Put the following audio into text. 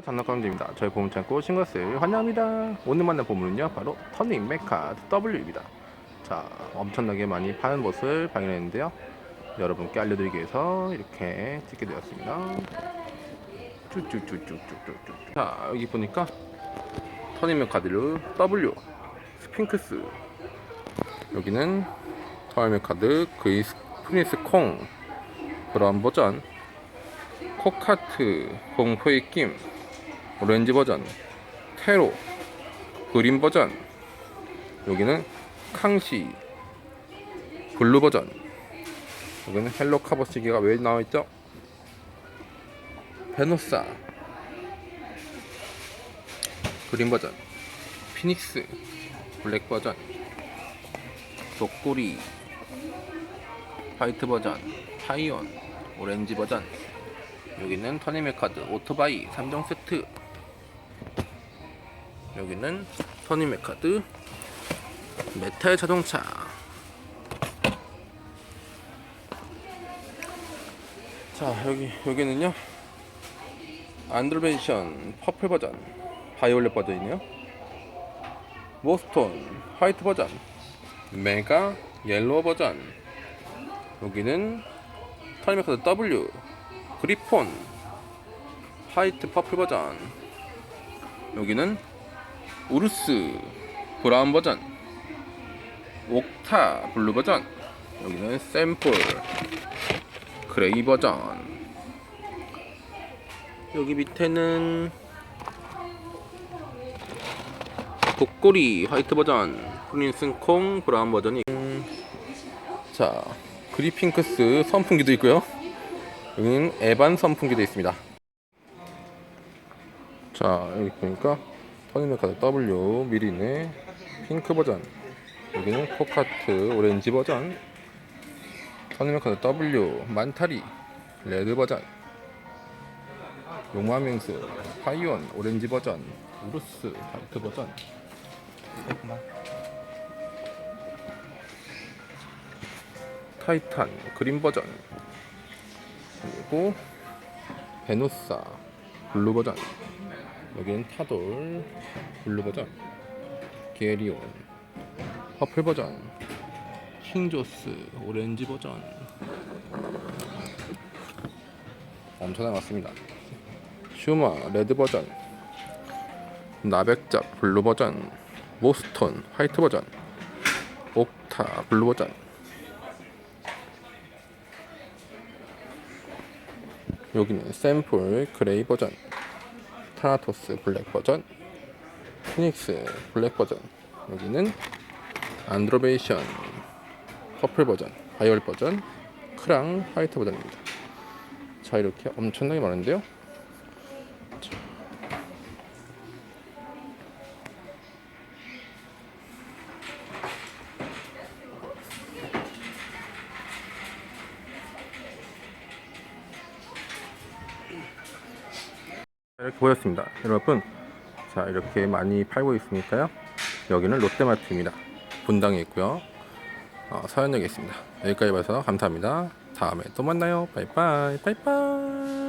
장난감입니다. 저희 보물창고 싱글스 환영합니다. 오늘 만난 보물은요 바로 터닝 메카 W입니다. 자 엄청나게 많이 파는 것을 발견했는데요. 여러분께 알려드리기 위해서 이렇게 찍게 되었습니다. 쭉쭉쭉쭉쭉쭉쭉 자 여기 보니까 터닝 메카드류 W 스핑크스. 여기는 터닝 메카드 그이스 프린스 콩 브라운 버전 코카트 공포의 낌 오렌지 버전 테로 그린 버전 여기는 캉시 블루 버전. 여기는 헬로 카버 시계가 왜 나와있죠? 베노사 그린 버전. 피닉스 블랙 버전. 독고리 화이트 버전. 파이온 오렌지 버전. 여기는 터니메 카드 오토바이 3종 세트 여기는 터니 메 카드 메탈 자동차. 자 여기 여기는요. 안드로베이션 퍼플 버전. 바이올렛 버전이네요. 모스톤 화이트 버전. 메가 옐로우 버전. 여기는 터니메 카드 W 그리폰 화이트 퍼플 버전. 여기는 우르스 브라운 버전 옥타 블루 버전 여기는 샘플 그레이 버전 여기 밑에는 독고리 화이트 버전 프린슨 콩 브라운 버전이 자 그리핑크스 선풍기도 있고요 여기는 에반 선풍기도 있습니다. 자 여기 보니까 터니메카드 W 미리네 핑크 버전. 여기는 코카트 오렌지 버전. 터니메카드 W 만타리 레드 버전. 용마명스 파이온 오렌지 버전. 우루스 화이트 버전. 타이탄 그린 버전. 그리고 베누사 블루 버전 여기는 타돌 블루 버전 게리온 퍼플 버전 킹조스 오렌지 버전. 엄청나게 많습니다. 슈마 레드 버전 나백잡 블루 버전 모스톤 화이트 버전 옥타 블루 버전. 여기는 샘플 그레이 버전 타나토스 블랙 버전 피닉스 블랙 버전 여기는 안드로베이션 퍼플 버전 바이올 버전 크랑 화이트 버전입니다. 자 이렇게 엄청나게 많은데요 이렇게 보였습니다. 여러분, 자 이렇게 많이 팔고 있으니까요. 여기는 롯데마트입니다. 분당에 있고요. 어, 서현역에 있습니다. 여기까지 봐서 감사합니다. 다음에 또 만나요. 바이바이, 바이바이.